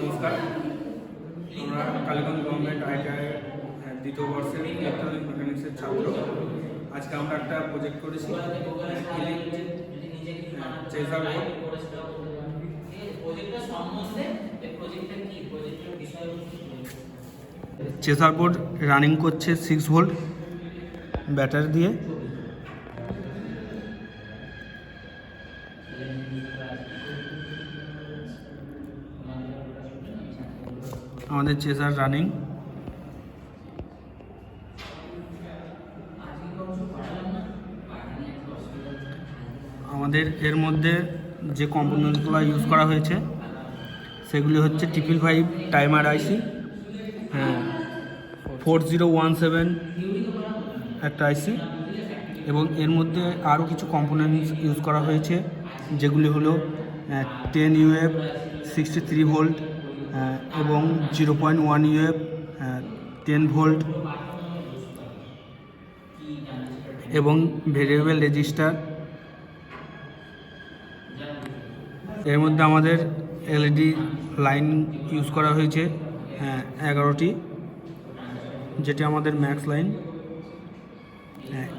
নমস্কার। আমরা Kaliganj government ITI দ্বিতীয় বর্ষের ইলেকট্রনিক মেকানিক্সের ছাত্র। আজকে আমরা একটা প্রজেক্ট করেছি চেজার? চেসার বোর্ড রানিং করছে সিক্স ভোল্ট ব্যাটারি দিয়ে। আমাদের চেসার রানিং আমাদের এর মধ্যে যে কম্পোনেন্টগুলো ইউজ করা হয়েছে, সেগুলি হচ্ছে টিপিল ফাইভ টাইমার আইসি হ্যাঁ ফোর জিরো ওয়ান সেভেন একটা আইসি এবং এর মধ্যে আরও কিছু কম্পোনেন্টস ইউজ করা হয়েছে, যেগুলি হলো ten UF sixty three volt হ্যাঁ, এবং জিরো পয়েন্ট ওয়ান ইউএফ হ্যাঁ, টেন ভোল্ট এবং ভেরিয়েবল রেজিস্টার। এর মধ্যে আমাদের এলইডি লাইন ইউজ করা হয়েছে হ্যাঁ, এগারোটি, যেটি আমাদের ম্যাক্স লাইন হ্যাঁ।